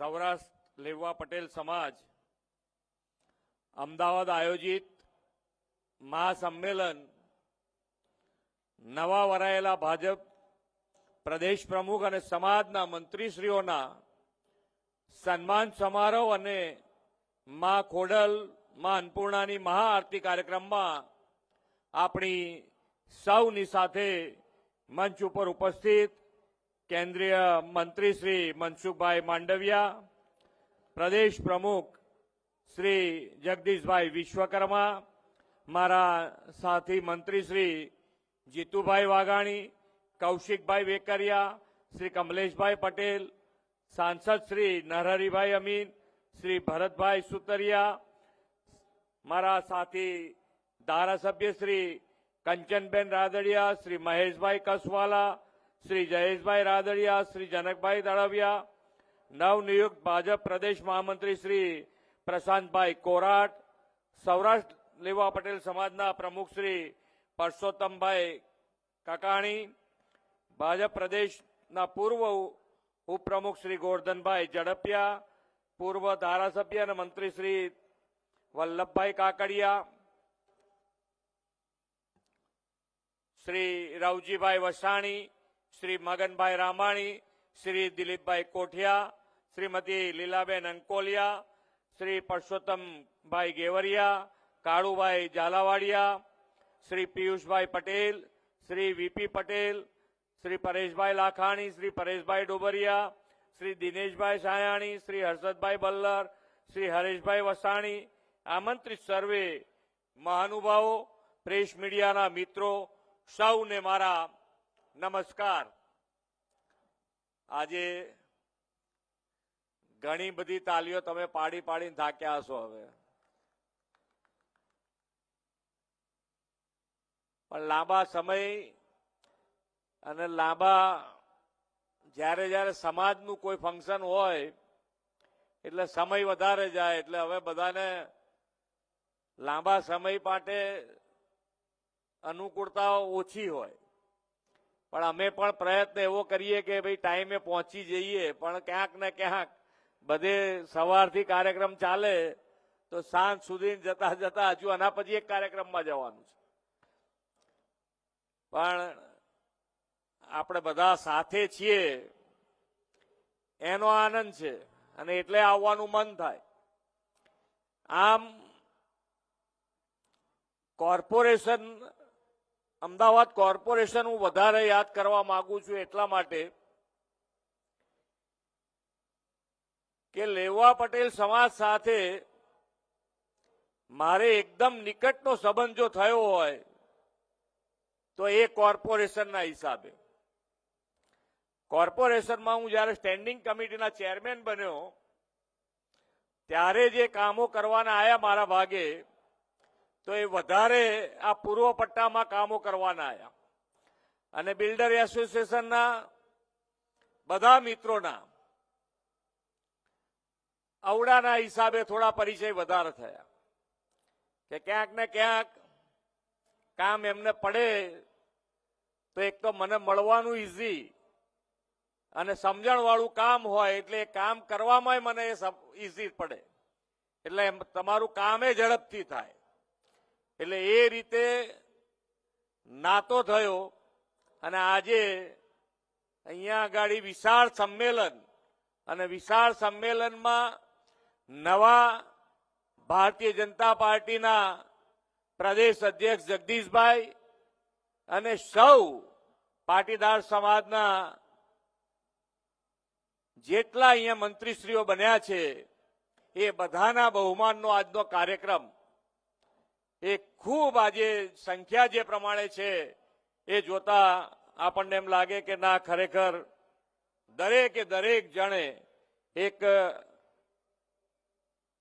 સૌરાષ્ટ્ર લેવા પટેલ સમાજ અમદાવાદ આયોજિત મહાસંમેલન નવા વરાયેલા ભાજપ પ્રદેશ પ્રમુખ અને સમાજના મંત્રીશ્રીઓના સન્માન સમારોહ અને મા ખોડલ, મા અન્નપૂર્ણાની મહાઆરતી કાર્યક્રમમાં આપણી સૌની સાથે મંચ ઉપર ઉપસ્થિત કેન્દ્રીય મંત્રી શ્રી મનસુખભાઈ માંડવિયા, પ્રદેશ પ્રમુખ શ્રી જગદીશભાઈ વિશ્વકર્મા, મારા સાથી મંત્રી શ્રી જીતુભાઈ વાઘાણી, કૌશિકભાઈ વેકરિયા, શ્રી કમલેશભાઈ પટેલ, સાંસદ શ્રી નરહરિભાઈ અમીન, શ્રી ભરતભાઈ સુતરિયા, મારા સાથી ધારાસભ્ય શ્રી કંચનબેન રાદડિયા, શ્રી મહેશભાઈ કસવાલા શ્રી જયેશભાઈ રાદડિયા, શ્રી જનકભાઈ દળવિયા નવનિયુક્ત ભાજપ પ્રદેશ મહામંત્રી શ્રી પ્રશાંતભાઈ કોરાટ, સૌરાષ્ટ્ર લેવા પટેલ સમાજના પ્રમુખ શ્રી પરસોત્તમભાઈ કકાણી, ભાજપ પ્રદેશના પૂર્વ ઉપપ્રમુખ શ્રી ગોરધનભાઈ ઝડપિયા, પૂર્વ ધારાસભ્ય અને મંત્રી શ્રી વલ્લભભાઈ કાકડિયા, શ્રી રવજીભાઈ વસાણી શ્રી મગનભાઈ રામાણી, શ્રી દિલીપભાઈ કોઠિયા, શ્રીમતી લીલાબેન અંકોલિયા, શ્રી પરસોત્તમભાઈ ગેવરિયા, કાળુભાઈ ઝાલાવાડિયા, શ્રી પિયુષભાઈ પટેલ, શ્રી વીપી પટેલ, શ્રી પરેશભાઈ લાખાણી, શ્રી પરેશભાઈ ડોબરિયા, શ્રી દિનેશભાઈ સાયાણી, શ્રી હર્ષદભાઈ બલ્લર, શ્રી હરેશભાઈ વસાણી, આમંત્રિત સર્વે મહાનુભાવો, પ્રેસ મીડિયાના મિત્રો, સૌને મારા નમસ્કાર. આજે ઘણી બધી તાલીઓ તમે પાડી પાડીને થાક્યા હશો હવે. પણ લાંબા સમય અને લાંબા જ્યારે જ્યારે સમાજનું કોઈ ફંક્શન હોય, એટલે સમય વધારે જાય, એટલે હવે બધાને લાંબા સમય માટે અનુકૂળતા ઓછી હોય. પણ અમે પણ પ્રયત્ન એવો કરીએ કે ભાઈ ટાઈમે પહોંચી જઈએ. પણ ક્યાંક ને ક્યાંક બધે સવારથી કાર્યક્રમ ચાલે, તો સાંજ સુધી જતા જતા હજુ આના પછી એક કાર્યક્રમમાં જવાનું છે. પણ આપણે બધા સાથે છીએ, એનો આનંદ છે અને એટલે આવવાનું મન થાય. આમ કોર્પોરેશન અમદાવાદ કોર્પોરેશન હું વધારે યાદ કરવા માંગુ છું એટલા માટે કે લેવા પટેલ સમાજ સાથે મારે એકદમ નિકટનો સંબંધ જો થયો હોય, તો એ કોર્પોરેશનના હિસાબે. કોર્પોરેશનમાં હું જ્યારે સ્ટેન્ડિંગ કમિટીના ચેરમેન બન્યો, ત્યારે જે કામો કરવાના આવ્યા મારા ભાગે તો એ વધારે આ પૂર્વ પટ્ટામાં કામો કરવાના આવ્યા અને બિલ્ડર એસોસિએશનના બધા મિત્રોના અવડાના હિસાબે થોડા પરિચય વધારે થયા. કે ક્યાંક ને ક્યાંક કામ એમને પડે તો એક તો મને મળવાનું ઈઝી અને સમજણ વાળું કામ હોય એટલે એ કામ કરવામાં મને ઇઝી પડે. એટલે તમારું કામે ઝડપથી થાય. એટલે એ રીતે નાતો થયો અને આજે અહીંયા આગળ વિશાળ સંમેલન અને વિશાળ સંમેલનમાં નવા ભારતીય જનતા પાર્ટીના પ્રદેશ અધ્યક્ષ જગદીશભાઈ અને સૌ પાટીદાર સમાજના જેટલા અહીંયા મંત્રીશ્રીઓ બન્યા છે, એ બધાના બહુમાનનો આજનો કાર્યક્રમ એ ખૂબ આજે સંખ્યા જે પ્રમાણે છે, એ જોતા આપણને એમ લાગે કે ના, ખરેખર દરેકે દરેક જણે એક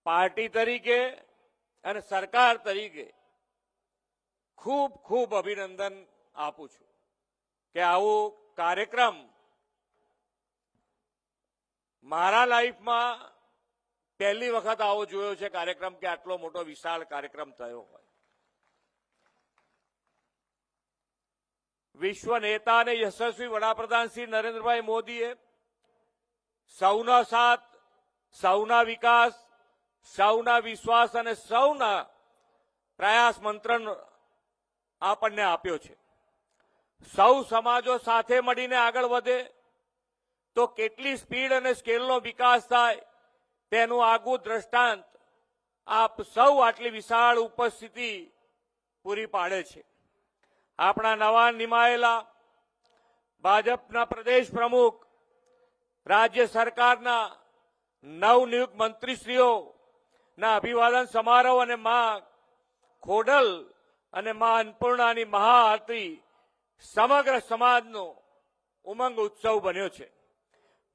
પાર્ટી તરીકે અને સરકાર તરીકે ખૂબ ખૂબ અભિનંદન આપું છું કે આવું કાર્યક્રમ મારા લાઈફમાં પહેલી વખત આવો જોયો છે કાર્યક્રમ કે આટલો મોટો વિશાળ કાર્યક્રમ થયો હોય. વિશ્વ નેતા અને યશસ્વી વડાપ્રધાન શ્રી નરેન્દ્રભાઈ મોદીએ સૌનો સાથ, સૌના વિકાસ, સૌના વિશ્વાસ અને સૌના પ્રયાસ મંત્ર આપણને આપ્યો છે. સૌ સમાજો સાથે મળીને આગળ વધે તો કેટલી સ્પીડ અને સ્કેલનો વિકાસ થાય તેનું આગવું દ્રષ્ટાંત આપ સૌ આટલી વિશાળ ઉપસ્થિતિ પૂરી પાડે છે. આપણા નવા નિમાયેલા ભાજપના પ્રદેશ પ્રમુખ, રાજ્ય સરકારના નવનિયુક્ત મંત્રીશ્રીઓ ના અભિવાદન સમારોહ અને માં ખોડલ અને માં અન્નપૂર્ણાની મહાઆરતી સમગ્ર સમાજનો ઉમંગ ઉત્સવ બન્યો છે.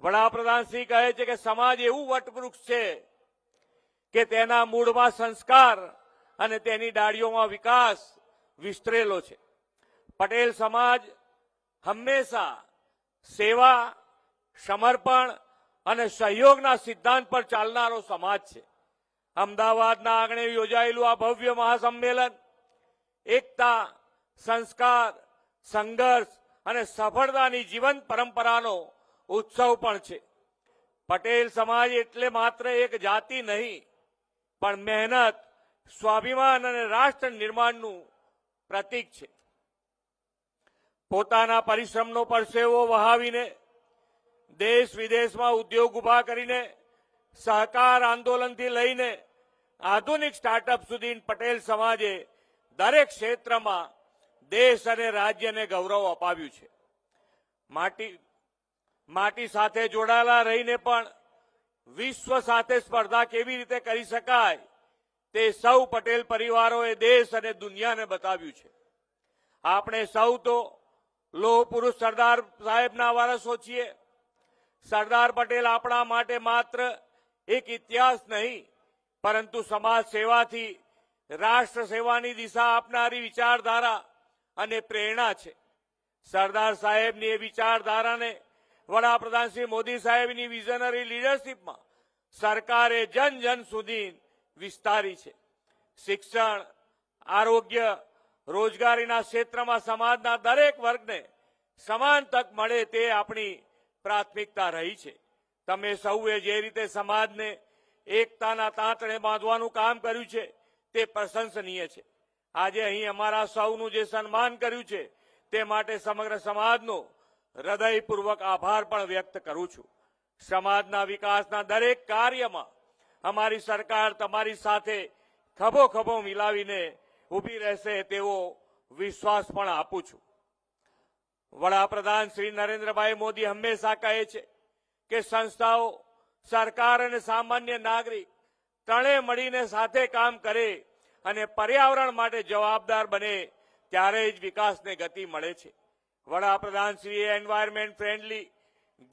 વડાપ્રધાન શ્રી કહે છે કે સમાજ એવું વટવૃક્ષ છે કે તેના મૂળમાં સંસ્કાર અને તેની ડાળીઓમાં વિકાસ વિસ્તરેલો છે. પટેલ સમાજ હંમેશા સેવા, સમર્પણ અને સહયોગના સિદ્ધાંત પર ચાલનારો સમાજ છે. અમદાવાદના આંગણે યોજાયેલું આ ભવ્ય મહાસંમેલન, એકતા, સંસ્કાર, સંઘર્ષ અને સફળતાની જીવંત પરંપરાનો ઉત્સવ પણ છે. પટેલ સમાજ એટલે માત્ર એક જાતિ નહીં, પણ મહેનત, સ્વાભિમાન અને રાષ્ટ્ર નિર્માણનું પ્રતીક છે. પોતાના પરિશ્રમનો પરસેવો વહાવીને દેશ વિદેશમાં ઉદ્યોગ ઊભા કરીને સહકાર આંદોલનથી લઈને આધુનિક સ્ટાર્ટઅપ સુધી પટેલ સમાજે દરેક ક્ષેત્રમાં દેશ અને રાજ્યને ગૌરવ અપાવ્યું છે. માટી માટી સાથે જોડાયેલા રહીને પણ વિશ્વ સાથે સ્પર્ધા કેવી રીતે કરી શકાય તે સૌ પટેલ પરિવારોએ દેશ અને દુનિયાને બતાવ્યું છે. આપણે સૌ તો લોહ પુરુષ સરદાર સાહેબના વારસો છીએ. સરદાર પટેલ આપણા માટે માત્ર એક ઇતિહાસ નહીં, પરંતુ સમાજ સેવાથી રાષ્ટ્ર સેવાની દિશા આપનારી વિચારધારા અને પ્રેરણા છે. સરદાર સાહેબની એ વિચારધારાને વડાપ્રધાન શ્રી મોદી સાહેબની વિઝનરી લીડરશીપમાં સરકારે જન જન સુધી વિસ્તારી છે. શિક્ષણ, આરોગ્ય રોજગારીના ક્ષેત્રમાં સમાજના દરેક વર્ગને સમાન તક મળે તે આપણી પ્રાથમિકતા રહી છે. તમે સૌએ જે રીતે સમાજને એકતાના તાંતણે બાંધવાનું કામ કર્યું છે, તે પ્રશંસનીય છે. આજે અહીં અમારા સૌનું જે સન્માન કર્યું છે, તે માટે સમગ્ર સમાજનો હૃદયપૂર્વક આભાર પણ વ્યક્ત કરું છું. સમાજના વિકાસના દરેક કાર્યમાં અમારી સરકાર તમારી સાથે ખભો ખભો મિલાવીને ઊભી રહેશે તેવો વિશ્વાસ પણ આપું છું. વડાપ્રધાન શ્રી નરેન્દ્રભાઈ મોદી હંમેશા કહે છે કે સંસ્થાઓ, સરકાર અને સામાન્ય નાગરિક ત્રણે મળીને સાથે કામ કરે અને પર્યાવરણ માટે જવાબદાર બને ત્યારે જ વિકાસને ગતિ મળે છે. વડાપ્રધાન શ્રીએ એન્વાયરમેન્ટ ફ્રેન્ડલી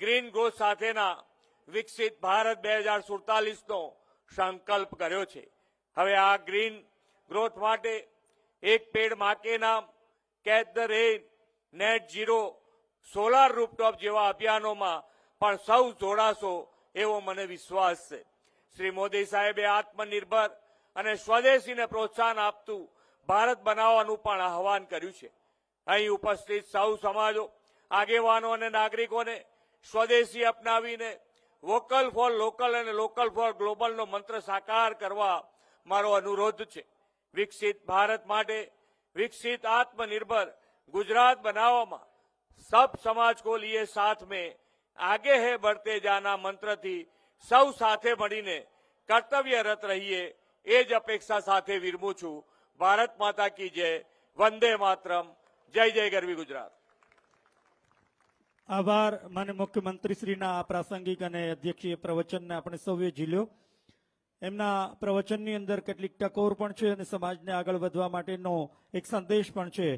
ગ્રીન ગ્રોથ સાથેના વિકસિત ભારત બે હજાર સુડતાલીસનો સંકલ્પ કર્યો છે. હવે આ ગ્રીન ગ્રોથ માટે એક પેડ માકે નામ, catch the rain net zero, solar rooftop જેવા અભિયાનોમાં પણ સૌ જોડાશો એવો મને વિશ્વાસ છે. શ્રી મોદી સાહેબે આત્મનિર્ભર અને સ્વદેશીને પ્રોત્સાહન આપતું ભારત બનાવવાનું પણ આહવાન કર્યું છે. અહીં ઉપસ્થિત સૌ સમાજો, આગેવાનો અને નાગરિકોને સ્વદેશી અપનાવીને વોકલ ફોર લોકલ અને લોકલ ફોર ગ્લોબલનો મંત્ર સાકાર કરવા મારો અનુરોધ છે. વિકસિત ભારત માટે વિકસિત આત્મનિર્ભર ગુજરાત બનાવવામાં સબ સમાજ કો લીએ સાથ में આગે હે बढ़ते જાના મંત્રથી સૌ સાથે મળીને કર્તવ્યરત રહીએ એ જ અપેક્ષા સાથે વિરમું છું ભારત માતા કી જય વંદે માતરમ જય જય ગરવી ગુજરાત આભાર માન્ય મુખ્યમંત્રીશ્રીના આ પ્રાસંગિક અને અધ્યક્ષીય પ્રવચનને આપણે સૌએ ઝીલ્યો એમના પ્રવચનની અંદર કેટલીક ટકોર પણ છે અને સમાજને આગળ વધવા માટેનો એક સંદેશ પણ છે.